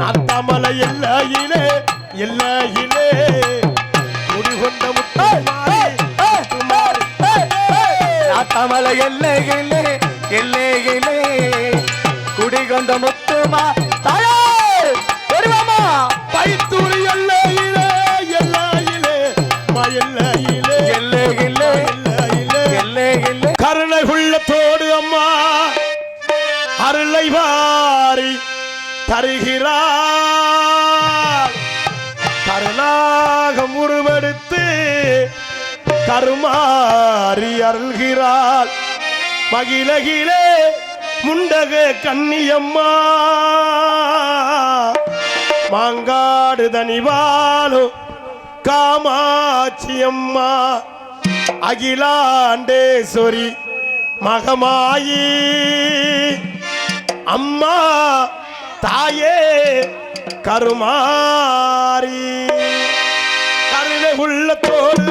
காத்தாமலை எல்லாயிலே எல்லாயிலே. முடிகொண்ட முத்தாய் காத்தாமலை எல்லையிலே எல்லையிலே. குடிகொண்ட முத்துமா தாயா வருவாமா பைத்தூரி எல்லையிலே எல்லாயிலே. மயல்லையிலே எல்லையிலே. எல்லையிலே எல்லையிலே. கருணை உள்ளத்தோடு அம்மா. அருளைவா தருகிறார். கருணாக உருவெடுத்து கருமாறி அருள்கிறார். மகிழகிலே முண்டக கன்னியம்மா. மாங்காடு தனிவாலும் காமாட்சியம்மா. அகிலாண்டேஸ்வரி மகமாயி. அம்மா தாயே கருமாரி கருணை உள்ளத்தோடு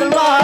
அருள்வா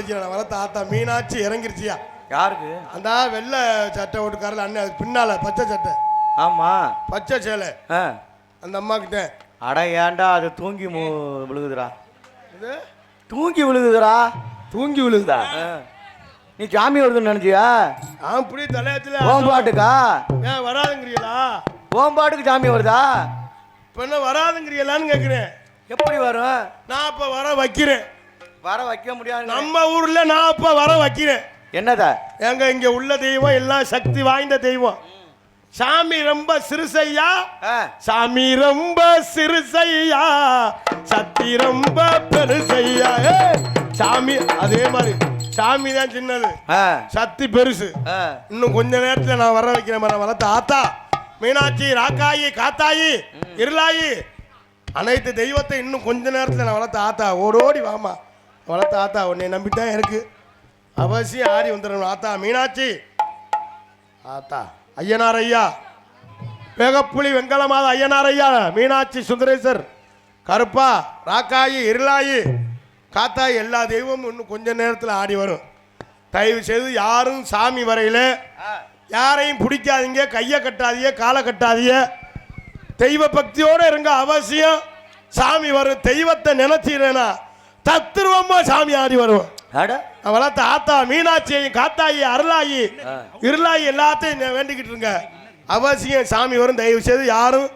தச்சுனா வளர்த்த ஆத்தா மீனாட்சி இறங்கிருச்சியா? யாருக்கு? அந்த வெள்ளை சட்டை ஓட்டுக்காரில் அண்ணன் அதுக்கு பின்னால பச்சை சட்டை. ஆமா. பச்சை சேலை. ஆ. அந்த அம்மா கிட்ட அட ஏன்டா அது தூங்கி மு- விழுகுதுடா. இது தூங்கி விழுகுதுடா. தூங்கி விழுகுதா? ஆ. நீ சாமி வருதுன்னு நினைச்சியா? ஆம் புடி தலையத்துல ஓம்பாட்டுக்கா ஏன் வராதுங்கிறீங்களா ஓம்பாட்டுக்கு சாமி வருதா? இப்போ என்ன வராதுங்கிறீங்களான்னு கேட்குறேன் எப்படி வரும்? நான் இப்போ வர வைக்கிறேன். வர வைக்க முடியாது நம்ம ஊர்ல நான் அப்ப வர வைக்கிறேன். என்னதா? எங்க இங்க உள்ள தெய்வம் எல்லாம் சக்தி வாய்ந்த தெய்வம். சாமி ரொம்ப சிறுசையா? சாமி ரொம்ப சிறுசையா? சக்தி ரொம்ப பெருசையா? சாமி அதே மாதிரி. சாமி தான் சின்னது. சக்தி பெருசு. இன்னும் கொஞ்ச நேரத்துல நான் வர வைக்கிறேன் மரம் வளர்த்த ஆத்தா. மீனாட்சி ராக்காயி காத்தாயி இருளாயி. அனைத்து தெய்வத்தை இன்னும் கொஞ்ச நேரத்துல நான் வளர்த்த ஆத்தா. ஓடோடி வாமா. வளர்த்த ஆத்தா உன்னை நம்பித்தான் இருக்கு. அவசியம் ஆடி வந்துடணும். ஆத்தா மீனாட்சி. ஆத்தா ஐயனார் ஐயா. வேகப்புலி வெங்கலமாத ஐயனார் ஐயா. மீனாட்சி சுந்தரேசர். கருப்பா ராக்காயி இருளாயி. காத்தாயி எல்லா தெய்வமும் இன்னும் கொஞ்ச நேரத்தில் ஆடி வரும். தயவு செய்து யாரும் சாமி வரையில் யாரையும் பிடிக்காதீங்க. கையை கட்டாதீங்க காலை கட்டாதீங்க. தெய்வ பக்தியோடு இருங்க. அவசியம் சாமி வரும். தெய்வத்தை நினச்சிடுறேனா? தத்துருவமா சாமி ஆடி. நான் வளர்த்த ஆத்தா மீனாட்சியையும் காத்தாயி அருளாயி இருளாயி எல்லாத்தையும் வேண்டிக்கிட்டு இருங்க அவசியம் சாமி வரும் தயவு செய்து யாரும்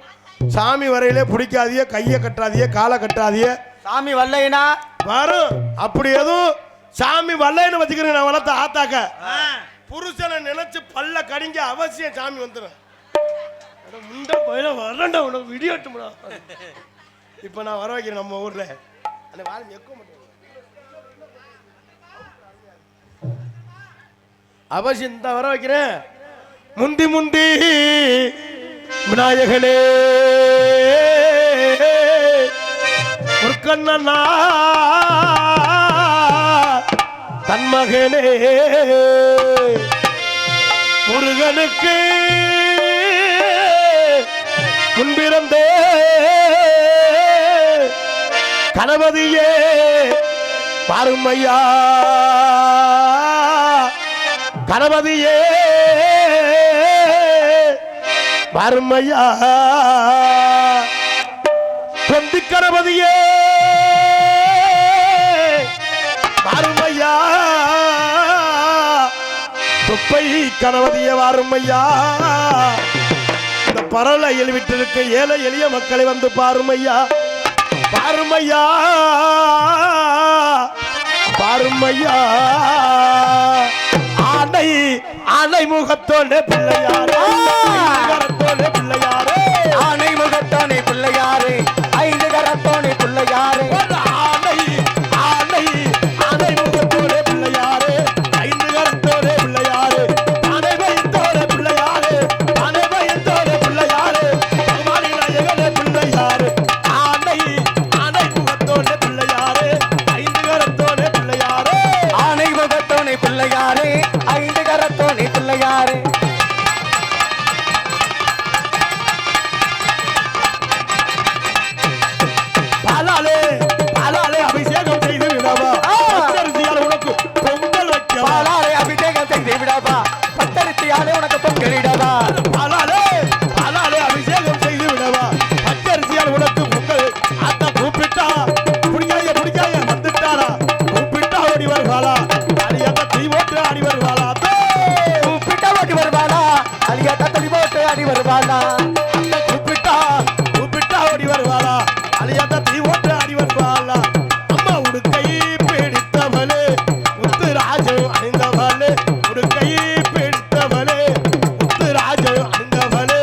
சாமி வரையிலே பிடிக்காதீங்க கையை கட்டாதீங்க காலை கட்டாதீங்க. சாமி வரலைனா வரும். அப்படி எதுவும் சாமி வரலைன்னு வச்சுக்கிறேன் நான் வளர்த்த ஆத்தாக்க. புருஷனை நினைச்சு பல்ல கடிங்க அவசியம் சாமி வந்துடும். முண்டை பயில வரண்டா உனக்கு விடியட்டும்டா. இப்போ நான் வர வைக்கிறேன் நம்ம ஊர்ல. அந்த வாழை எக்க அவசியம் வர வைக்கிறேன். முந்தி முந்தி விநாயகனே. முற்கண்ணனா தன்மகனே. முருகனுக்கு முன்பிறந்தே. கணபதியே பாருமையா கணபதியே பாருமையா தொந்தி கணபதியே பாருமையா தொப்பை கணபதிய வாருமையா இந்த பரலையில் விட்டிருக்க ஏழை எளிய மக்களை வந்து பாருமையா பாருமையா பாருமையா. ஆனை ஆனை முகத்தோட பிள்ளையாரே. பிள்ளையாரே. ஆனை முகத்தானே பிள்ளையாரே. ஐந்து கரத்தோனே பிள்ளையாரே. வருவாளா கூப்பிட்டா கூப்பிட்டா ஓடி வருவாளா? அழியாத்த தீ போட்டு ஆடி வருவாளா? அம்மா உடுக்கை பிடித்தவளே முத்துராஜு அணிந்தவளே உடுக்கை பிடித்தவளே முத்துராஜு அணிந்தவளே.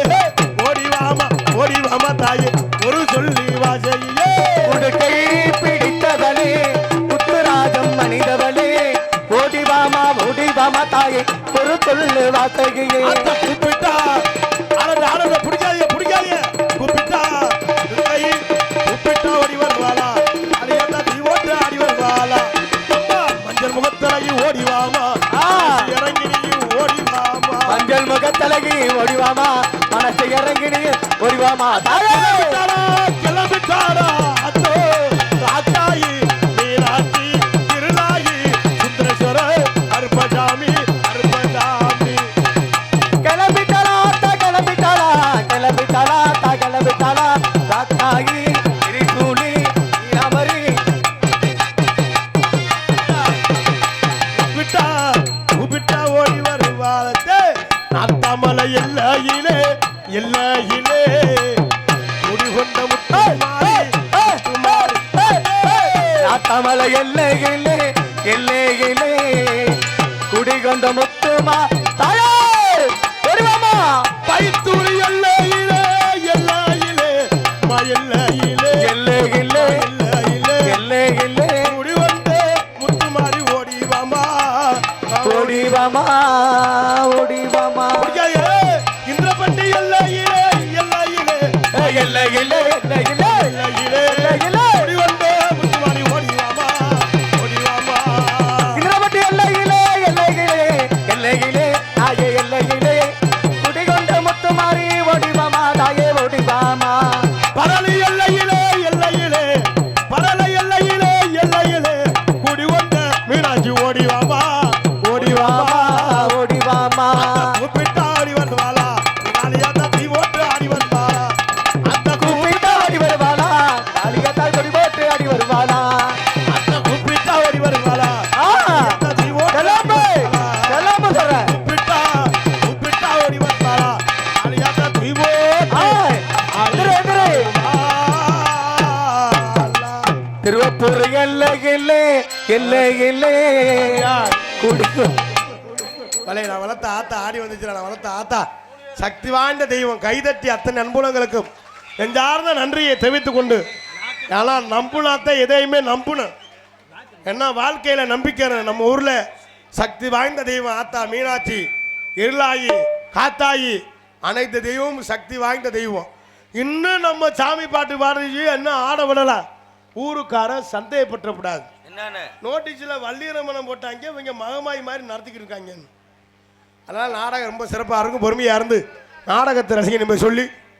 ஓடி வாமா ஓடி வாமா தாயே ஒரு சொல்லி வாசையே உடுக்கை பிடித்தவளே உத்துராஜம் மனிதவளே ஓடிவாமா ஓடிவாமா தாயே ஒரு சொல்லு வாசகையே தலகி முகத்தலகி ஓடிவாமா மனசை இறங்கி நீ தாயே எல்லைகளே குடிகொண்ட முத்துமா? தாயே! வருவாமா பைத்தூரி எல்லையிலே எல்லையிலே மா எல்லையிலே எல்லையிலே குடி வந்து முத்துமாரி ஓடிவாமா? ஓடிவாமா? ஓடிவாமா? எல்லையிலே எல்லையிலே மீனாட்சி திருவப்பூர் எல்லைகளே எல்லைகளே குடிக்கும். வலை நான் வளர்த்த ஆத்தா ஆடி வந்துச்சு நான் வளர்த்த ஆத்தா. சக்தி வாய்ந்த தெய்வம் கைதட்டி அத்தனை அன்புலங்களுக்கும் நெஞ்சார்ந்த நன்றியை தெரிவித்துக் கொண்டு ஏன்னா நம்புனாத்த எதையுமே நம்பணும் என்ன வாழ்க்கையில நம்பிக்கை. நம்ம ஊர்ல சக்தி வாய்ந்த தெய்வம் ஆத்தா மீனாட்சி இருளாயி காத்தாயி அனைத்து தெய்வமும் சக்தி வாய்ந்த தெய்வம். இன்னும் நம்ம சாமி பாட்டு பாடுறது இன்னும் ஆட விடல. ஊருக்காரன் சந்தேகப்பட்டக்கூடாது என்னன்னு? நோட்டீஸில் வள்ளியரமணம் போட்டாங்க இவங்க மகமாய் மாதிரி நடத்திக்கிட்டு இருக்காங்க அதனால் நாடகம் ரொம்ப சிறப்பாக இருக்கும் பொறுமையாக இருந்து நாடகத்தை ரசிகன் நம்ம சொல்லி